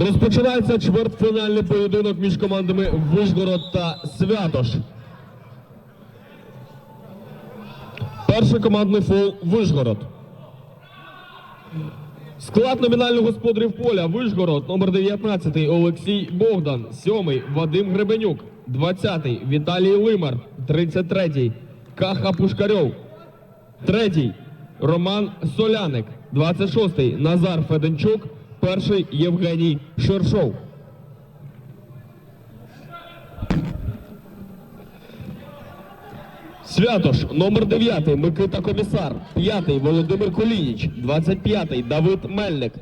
Розпочинається чвертьфінальний поєдинок між командами Вишгород та Святош. Перший командний фол Вишгород. Склад номінальних господарів поля Вишгород, номер 19 Олексій Богдан, 7 Вадим Гребенюк, 20 Віталій Лимар, 33 Каха Пушкарьов, 3 Роман Соляник, 26 Назар Феденчук, 1 Євгеній Шершов. Святош, номер 9 Микита Комісар, 5 Володимир Колініч, 25 Давид Мельник,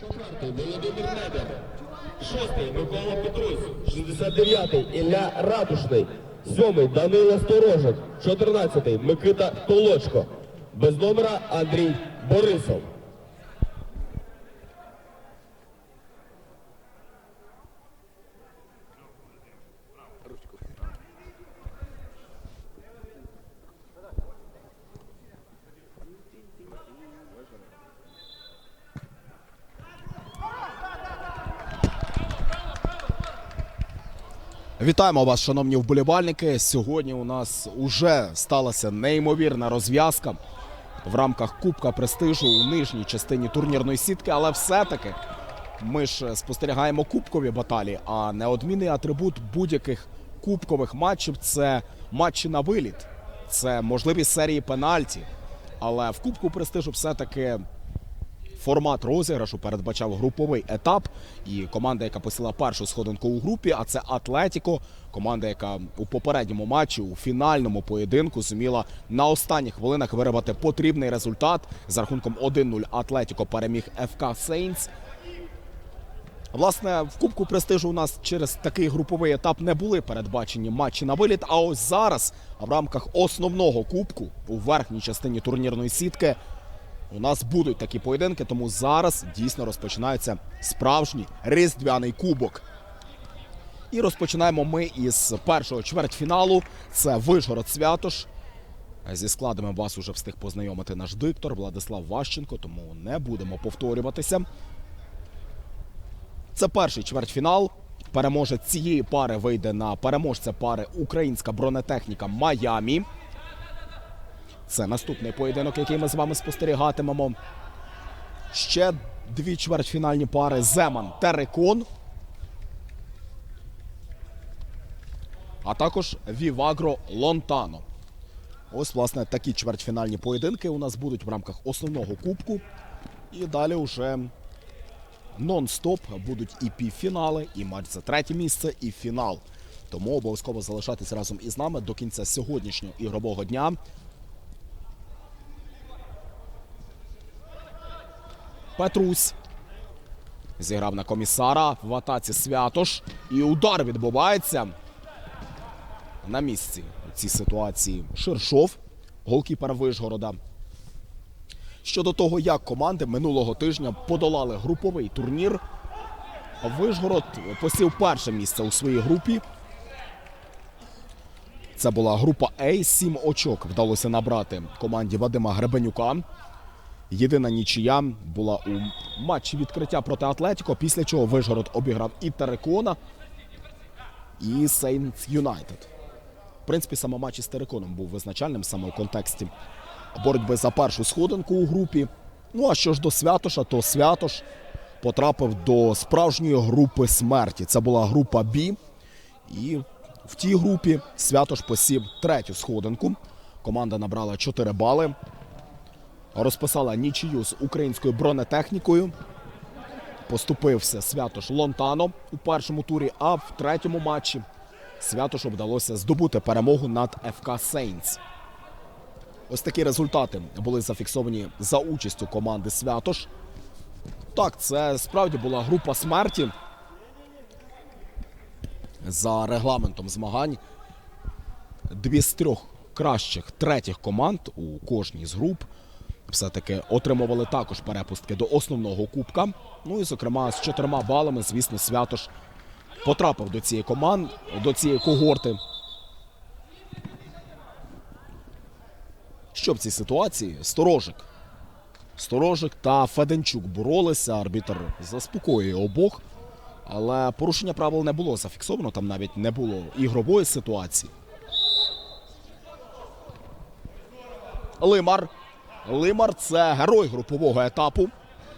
4 Володимир Недер, 6 Микола Петрусь, 69 Ілля Ратушний, 7 Данила Сторожик, 14 Микита Толочко, без номера Андрій Борисов. Вітаємо вас, шановні вболівальники. Сьогодні у нас уже сталася неймовірна розв'язка в рамках Кубка престижу у нижній частині турнірної сітки, але все-таки ми ж спостерігаємо кубкові баталії, а неодмінний атрибут будь-яких кубкових матчів це матчі на виліт, це можливість серії пенальті. Але в Кубку престижу все-таки Формат розіграшу передбачав груповий етап. І команда, яка посіла першу сходинку у групі, а це Атлетіко. Команда, яка у попередньому матчі у фінальному поєдинку зуміла на останніх хвилинах виривати потрібний результат. За рахунком 1-0 Атлетіко переміг ФК Сейнс. Власне, в Кубку престижу у нас через такий груповий етап не були передбачені матчі на виліт. А ось зараз, в рамках основного кубку у верхній частині турнірної сітки, у нас будуть такі поєдинки, тому зараз дійсно розпочинається справжній різдвяний кубок. І розпочинаємо ми із першого чвертьфіналу. Це Вишгород Святош. Зі складами вас уже встиг познайомити наш диктор Владислав Ващенко, тому не будемо повторюватися. Це перший чвертьфінал. Переможець цієї пари вийде на переможця пари Українська бронетехніка Майамі. Це наступний поєдинок, який ми з вами спостерігатимемо. Ще дві чвертьфінальні пари Земан Терекон. А також Вівагро Лонтано. Ось, власне, такі чвертьфінальні поєдинки у нас будуть в рамках основного кубку. І далі вже нон-стоп будуть і півфінали, і матч за третє місце, і фінал. Тому обов'язково залишайтесь разом із нами до кінця сьогоднішнього ігрового дня. Петрусь. Зіграв на комісара в атаці Святош. І удар відбувається на місці у цій ситуації Шершов, голкіпер Вишгорода. Щодо того, як команди минулого тижня подолали груповий турнір, Вишгород посів перше місце у своїй групі. Це була група А. Сім очок вдалося набрати команді Вадима Гребенюка. Єдина нічия була у матчі відкриття проти Атлетіко, після чого Вишгород обіграв і Терекона, і Сейнс Юнайтед. В принципі, саме матч із Тереконом був визначальним саме у контексті боротьби за першу сходинку у групі. Ну а що ж до Святоша, то Святош потрапив до справжньої групи смерті. Це була група Бі. І в тій групі Святош посів третю сходинку. Команда набрала 4 бали розписала нічию з українською бронетехнікою. Поступився Святош Лонтано у першому турі, а в третьому матчі Святошу вдалося здобути перемогу над ФК Сейнс. Ось такі результати були зафіксовані за участю команди Святош. Так, це справді була група смерті. За регламентом змагань дві з трьох кращих третіх команд у кожній з груп все-таки отримували також перепустки до основного кубка. Ну і, зокрема, з чотирма балами, звісно, Святош потрапив до цієї команди, до цієї когорти. Що в цій ситуації? Сторожик. Сторожик та Феденчук боролися. Арбітр заспокоює обох. Але порушення правил не було зафіксовано, там навіть не було ігрової ситуації. Лимар. Лимар це герой групового етапу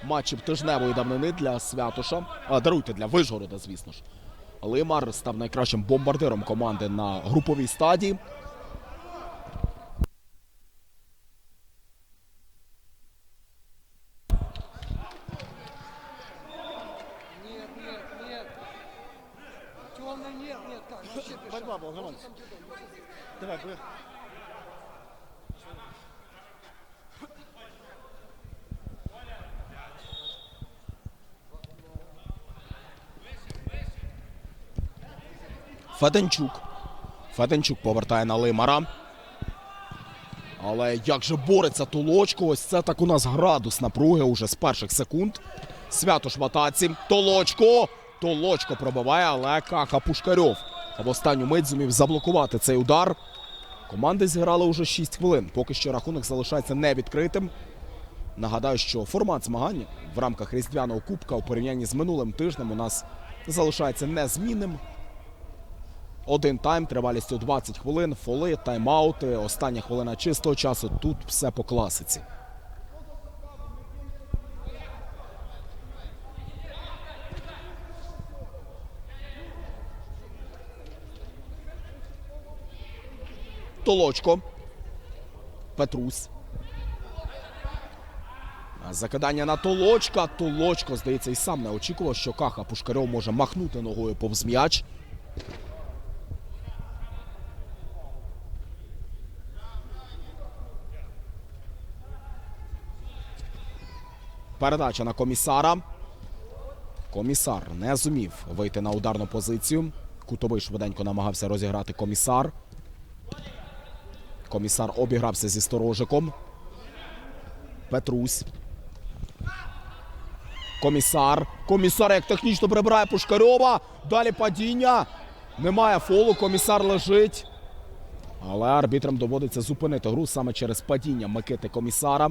матчів тижневої давнини для Святоша. А, даруйте для Вижгорода, звісно ж. Лимар став найкращим бомбардиром команди на груповій стадії. Феденчук. Феденчук повертає на Лимара. Але як же бореться Толочко? Ось це так у нас градус напруги уже з перших секунд. Святош в атаці. Толочко. Толочко пробиває, але Каха Пушкарьов в останню мить зумів заблокувати цей удар. Команди зіграли уже 6 хвилин. Поки що рахунок залишається невідкритим. Нагадаю, що формат змагань в рамках Різдвяного кубка у порівнянні з минулим тижнем у нас залишається незмінним. Один тайм тривалістю 20 хвилин, фоли, тайм-аути, остання хвилина чистого часу. Тут все по класиці. Толочко. Петрусь. Закидання на Толочка. Толочко, здається, і сам не очікував, що Каха Пушкарьов може махнути ногою повз м'яч. Передача на комісара. Комісар не зумів вийти на ударну позицію. Кутовий швиденько намагався розіграти комісар. Комісар обігрався зі сторожиком. Петрусь. Комісар. Комісар як технічно прибирає Пушкарьова. Далі падіння. Немає фолу. Комісар лежить. Але арбітрам доводиться зупинити гру саме через падіння Микити комісара.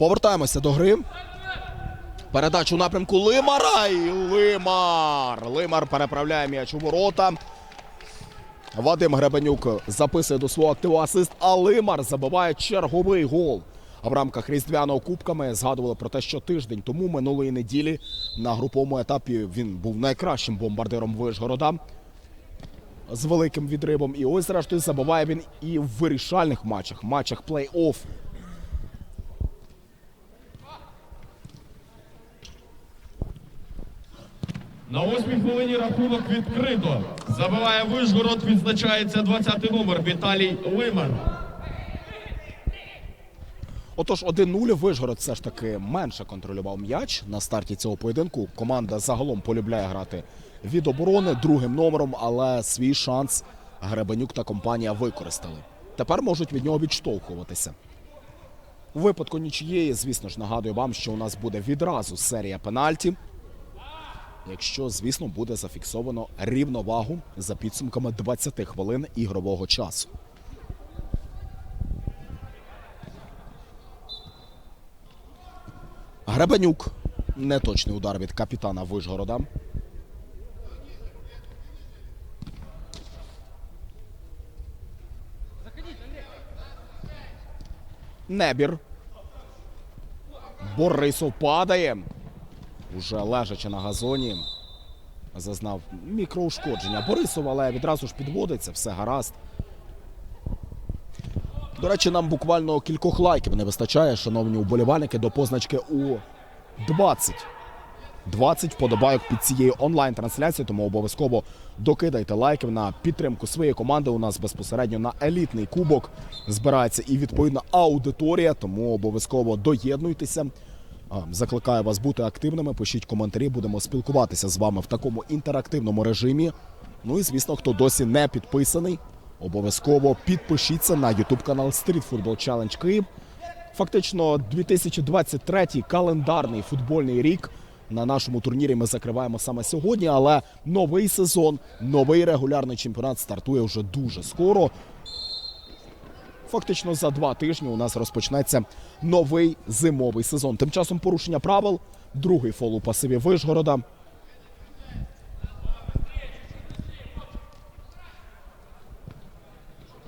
Повертаємося до гри. Передачу напрямку Лимара і Лимар. Лимар переправляє м'яч у ворота. Вадим Гребенюк записує до свого активу асист, а Лимар забиває черговий гол. А в рамках різдвяного кубка ми згадували про те, що тиждень тому минулої неділі на груповому етапі він був найкращим бомбардиром Вишгорода з великим відривом. І ось, зрештою, забиває він і в вирішальних матчах, матчах плей-офф. На восьмій хвилині рахунок відкрито. Забиває Вишгород, відзначається 20-й номер Віталій Лиман. Отож, 1-0 Вишгород все ж таки менше контролював м'яч на старті цього поєдинку. Команда загалом полюбляє грати від оборони другим номером, але свій шанс Гребенюк та компанія використали. Тепер можуть від нього відштовхуватися. У випадку нічиєї, звісно ж, нагадую вам, що у нас буде відразу серія пенальті. Якщо, звісно, буде зафіксовано рівновагу за підсумками 20 хвилин ігрового часу. Гребенюк. Неточний удар від капітана Вишгорода. Небір. Борисов падає. Уже лежачи на газоні. Зазнав мікроушкодження. Борисов, але відразу ж підводиться, все гаразд. До речі, нам буквально кількох лайків не вистачає, шановні уболівальники, до позначки у 20. 20 вподобайок під цією онлайн-трансляцією, тому обов'язково докидайте лайків на підтримку своєї команди. У нас безпосередньо на елітний кубок збирається і відповідна аудиторія, тому обов'язково доєднуйтеся. Закликаю вас бути активними. Пишіть коментарі, будемо спілкуватися з вами в такому інтерактивному режимі. Ну і звісно, хто досі не підписаний, обов'язково підпишіться на YouTube канал Street Football Challenge Київ. Фактично, 2023 календарний футбольний рік на нашому турнірі ми закриваємо саме сьогодні, але новий сезон, новий регулярний чемпіонат стартує вже дуже скоро. Фактично за два тижні у нас розпочнеться новий зимовий сезон. Тим часом порушення правил, другий фол у пасиві Вишгорода.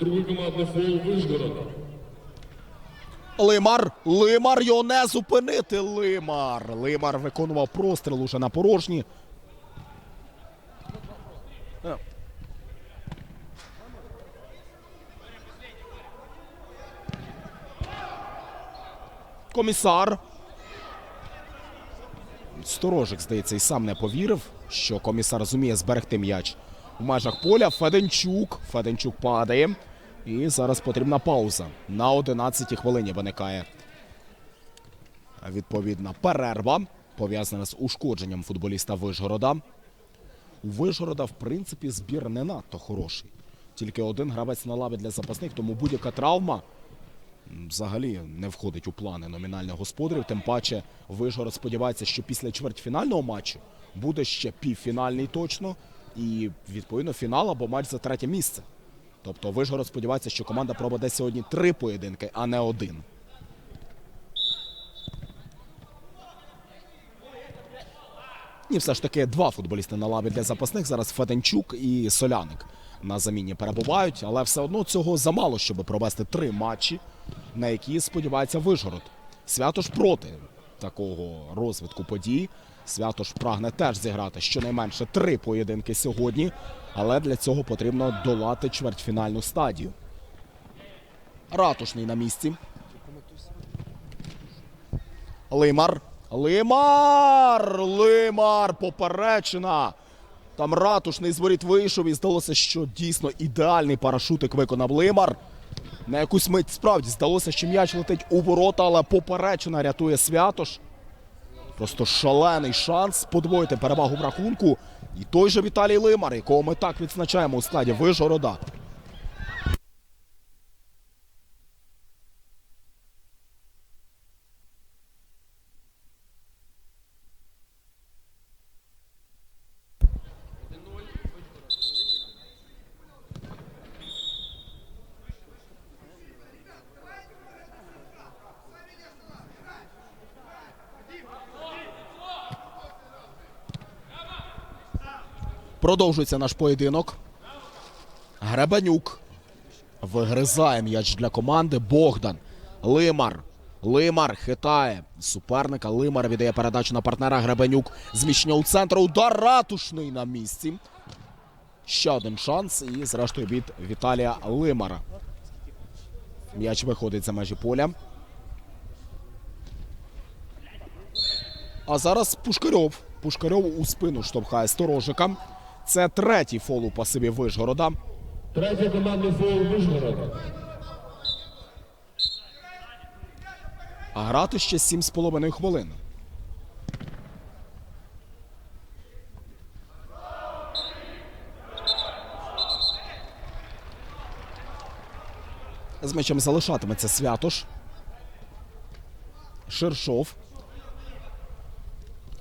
Другий командний фол Вишгород. Лимар, Лимар його не зупинити. Лимар. Лимар виконував простріл уже на порожні. Комісар. Сторожик, здається, і сам не повірив, що комісар зуміє зберегти м'яч в межах поля. Феденчук. Феденчук падає. І зараз потрібна пауза. На 11-й хвилині виникає відповідна перерва, пов'язана з ушкодженням футболіста Вишгорода. У Вишгорода, в принципі, збір не надто хороший. Тільки один гравець на лаві для запасних, тому будь-яка травма взагалі не входить у плани номінальних господарів. Тим паче Вишгород сподівається, що після чвертьфінального матчу буде ще півфінальний точно. І відповідно фінал або матч за третє місце. Тобто Вишгород сподівається, що команда проведе сьогодні три поєдинки, а не один. І все ж таки два футболісти на лаві для запасних. Зараз Феденчук і Соляник на заміні перебувають, але все одно цього замало, щоб провести три матчі, на які сподівається Вишгород. Святош проти такого розвитку подій. Святош прагне теж зіграти щонайменше три поєдинки сьогодні, але для цього потрібно долати чвертьфінальну стадію. Ратушний на місці. Лимар. Лимар! Лимар! Поперечина! Там ратушний з воріт вийшов і здалося, що дійсно ідеальний парашутик виконав Лимар. На якусь мить справді здалося, що м'яч летить у ворота, але поперечина рятує Святош. Просто шалений шанс подвоїти перевагу в рахунку. І той же Віталій Лимар, якого ми так відзначаємо у складі Вижгорода. Продовжується наш поєдинок. Гребенюк вигризає м'яч для команди. Богдан. Лимар. Лимар хитає суперника. Лимар віддає передачу на партнера. Гребенюк зміщення у центр. Удар ратушний на місці. Ще один шанс. І зрештою від Віталія Лимара. М'яч виходить за межі поля. А зараз Пушкарьов. Пушкарьов у спину штовхає сторожика. Це третій фол у пасиві Вишгорода. Третій командний фол Вишгород. А грати ще 7,5 хвилин. З м'ячем залишатиметься Святош. Шершов.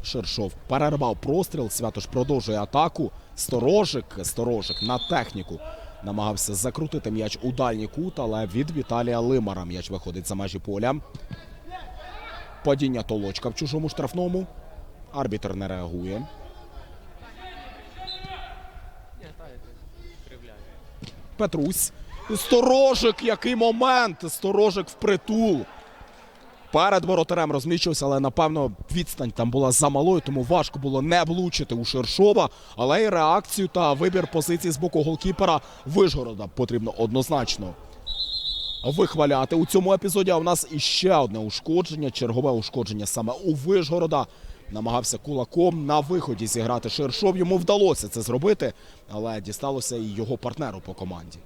Шершов перервав простріл. Святош продовжує атаку. Сторожик, сторожик на техніку. Намагався закрутити м'яч у дальній кут, але від Віталія Лимара м'яч виходить за межі поля. Падіння толочка в чужому штрафному. Арбітр не реагує. Петрусь. Сторожик, який момент! Сторожик впритул. Перед воротарем розміщився, але напевно відстань там була замалою, тому важко було не влучити у Шершова. Але й реакцію та вибір позиції з боку голкіпера Вишгорода потрібно однозначно вихваляти у цьому епізоді. А у нас іще одне ушкодження, чергове ушкодження саме у Вишгорода. Намагався кулаком на виході зіграти Шершов. Йому вдалося це зробити, але дісталося і його партнеру по команді.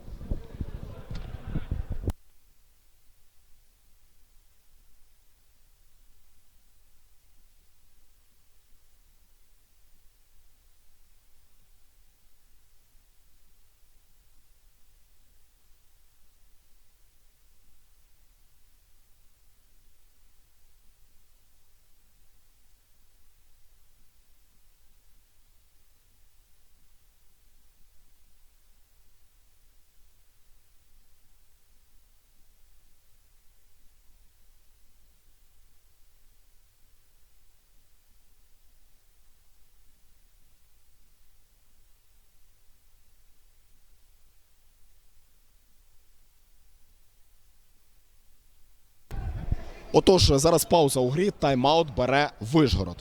Отож, зараз пауза у грі. Тайм-аут бере Вишгород.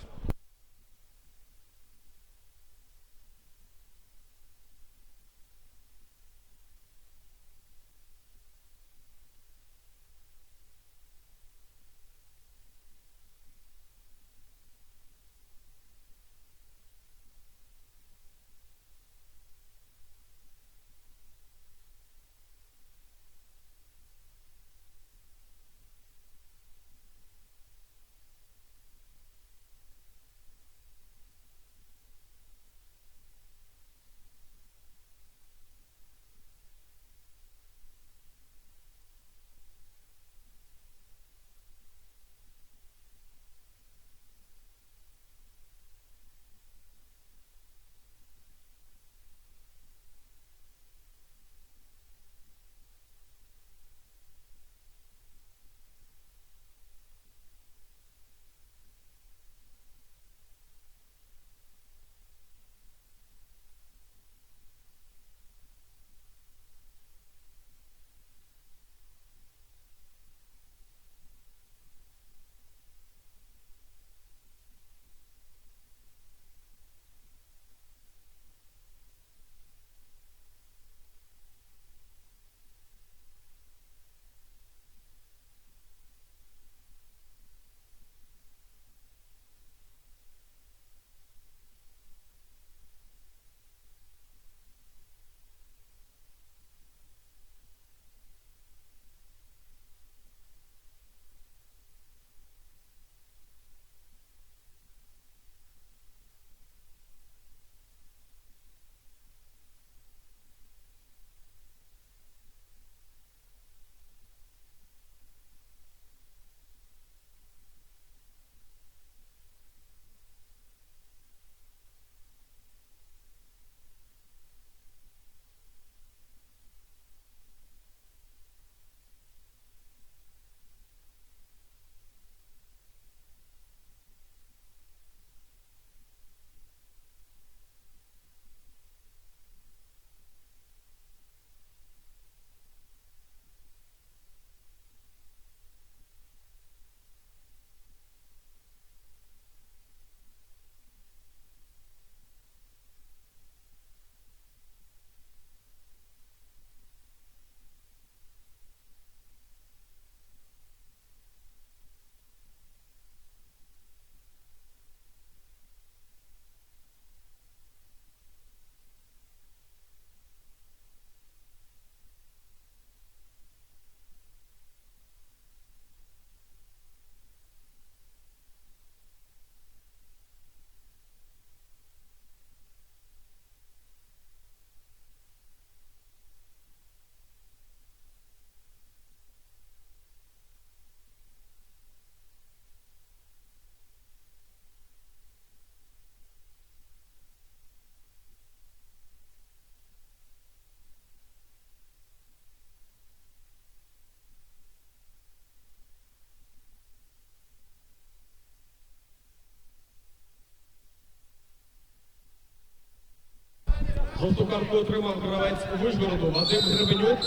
Жовту картку отримав гравець Вишгороду Вадим Гребенюк.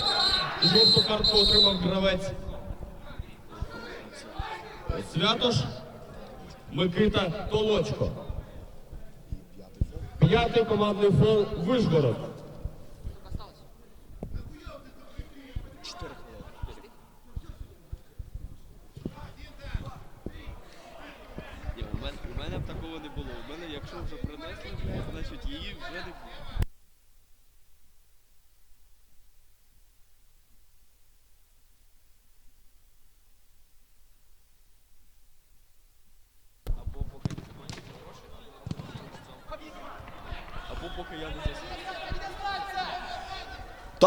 Жовту картку отримав гравець Святош Микита Толочко. П'ятий командний фол Вишгород. У мене, б такого не було. У мене, якщо вже принесли, значить її вже не буде. Або поки не закінчиться гроші, або поки я не засну.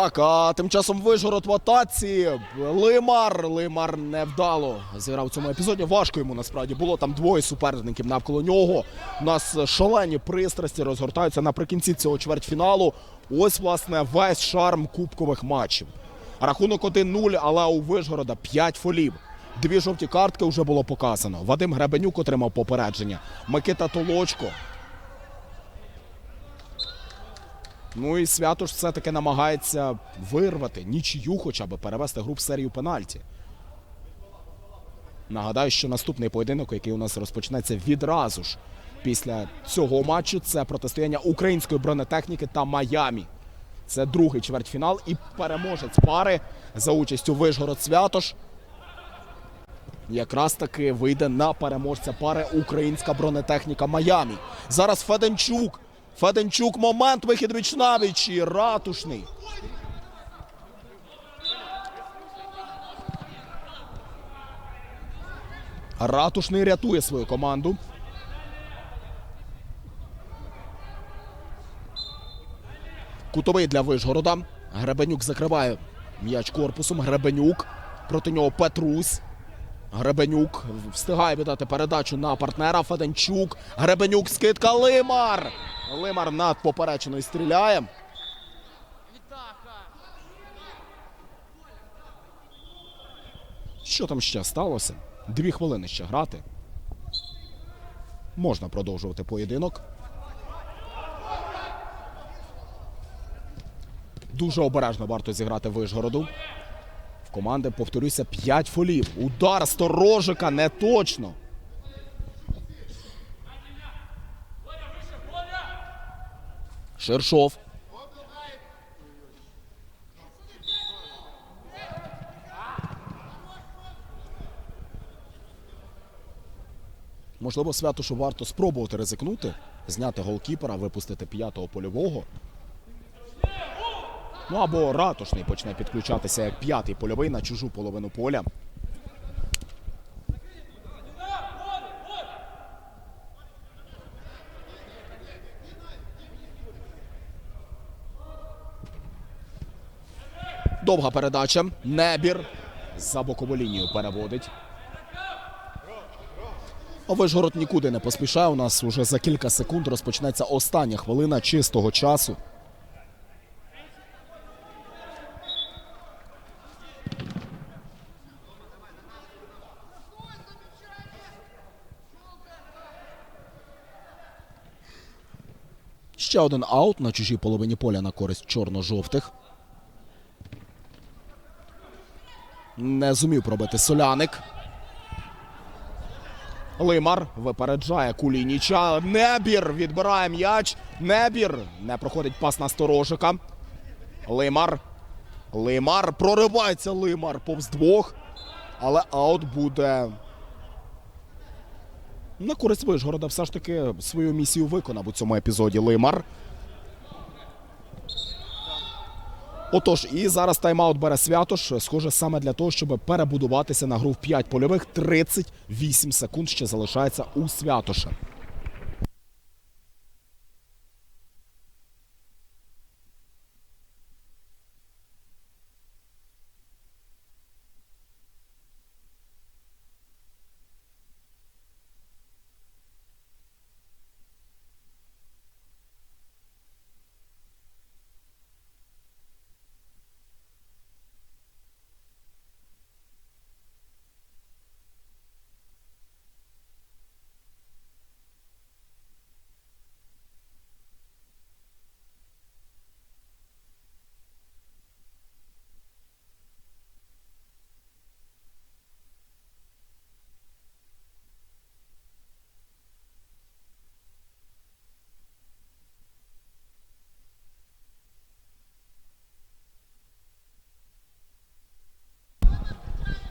Так, а тим часом Вишгород в атаці. Лимар. Лимар невдало зіграв в цьому епізоді. Важко йому насправді було. Там двоє суперників навколо нього. У нас шалені пристрасті розгортаються наприкінці цього чвертьфіналу. Ось, власне, весь шарм кубкових матчів. Рахунок 1-0, але у Вишгорода 5 фолів. Дві жовті картки вже було показано. Вадим Гребенюк отримав попередження. Микита Толочко Ну і Святош все-таки намагається вирвати нічию, хоча б перевести гру в серію пенальті. Нагадаю, що наступний поєдинок, який у нас розпочнеться відразу ж після цього матчу, це протистояння української бронетехніки та Майамі. Це другий чвертьфінал і переможець пари за участю Вишгород Святош. Якраз таки вийде на переможця пари українська бронетехніка Майамі. Зараз Феденчук. Феденчук момент вихід віч навіч ратушний. Ратушний рятує свою команду. Кутовий для Вишгорода. Гребенюк закриває м'яч корпусом. Гребенюк. Проти нього Петрусь. Гребенюк встигає віддати передачу на партнера. Феденчук. Гребенюк скидка. Лимар. Лимар над поперечиною стріляє. Що там ще сталося? Дві хвилини ще грати. Можна продовжувати поєдинок. Дуже обережно варто зіграти Вишгороду. Команди, повторюся, 5 фолів. Удар сторожика не точно. Шершов. Можливо, Святошу варто спробувати ризикнути, зняти голкіпера, випустити п'ятого польового. Ну або ратушний почне підключатися як п'ятий польовий на чужу половину поля. Довга передача. Небір за бокову лінію переводить. А Вишгород нікуди не поспішає. У нас уже за кілька секунд розпочнеться остання хвилина чистого часу. Ще один аут на чужій половині поля на користь чорно-жовтих. Не зумів пробити соляник. Лимар випереджає Кулініча. Небір відбирає м'яч. Небір не проходить пас на сторожика. Лимар. Лимар проривається Лимар повз двох. Але аут буде. На користь Вишгорода все ж таки свою місію виконав у цьому епізоді Лимар. Отож, і зараз тайм-аут бере Святош. Схоже, саме для того, щоб перебудуватися на гру в 5 польових. 38 секунд ще залишається у Святоша.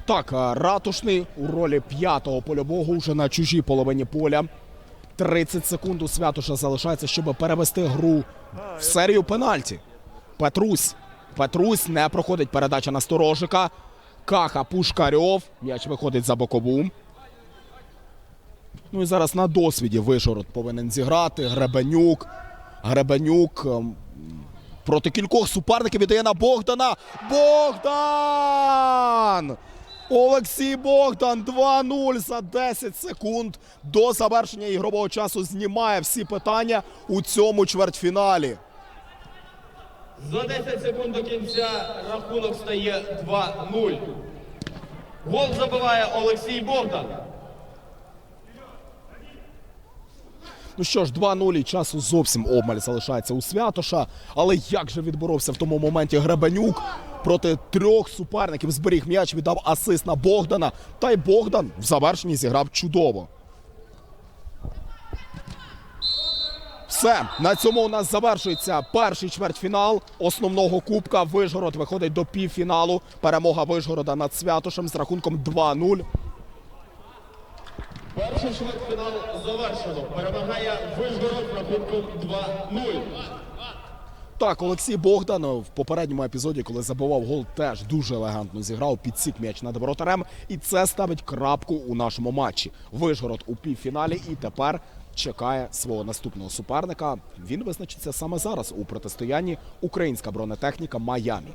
Так, ратушний у ролі п'ятого польового уже на чужій половині поля. 30 секунд у Святоша залишається, щоб перевести гру в серію пенальті. Петрусь. Петрусь не проходить передача на сторожика. Каха Пушкарьов. М'яч виходить за бокову. Ну і зараз на досвіді Вишгород повинен зіграти. Гребенюк. Гребенюк ем, проти кількох суперників віддає на Богдана. Богдан! Олексій Богдан 2-0 за 10 секунд до завершення ігрового часу знімає всі питання у цьому чвертьфіналі. За 10 секунд до кінця рахунок стає 2-0. Гол забиває Олексій Богдан. Ну що ж, 2-0 і часу зовсім обмаль залишається у Святоша. Але як же відборовся в тому моменті Гребенюк проти трьох суперників зберіг м'яч, віддав асист на Богдана. Та й Богдан в завершенні зіграв чудово. Все на цьому у нас завершується перший чвертьфінал основного кубка. Вижгород виходить до півфіналу. Перемога Вижгорода над Святошем з рахунком 2-0. Перший чвертьфінал завершено. Перемагає Вишгород з рахунком 2-0. Так, Олексій Богдан в попередньому епізоді, коли забивав гол, теж дуже елегантно зіграв, підсік м'яч над воротарем. І це ставить крапку у нашому матчі. Вишгород у півфіналі і тепер чекає свого наступного суперника. Він визначиться саме зараз у протистоянні українська бронетехніка Майамі.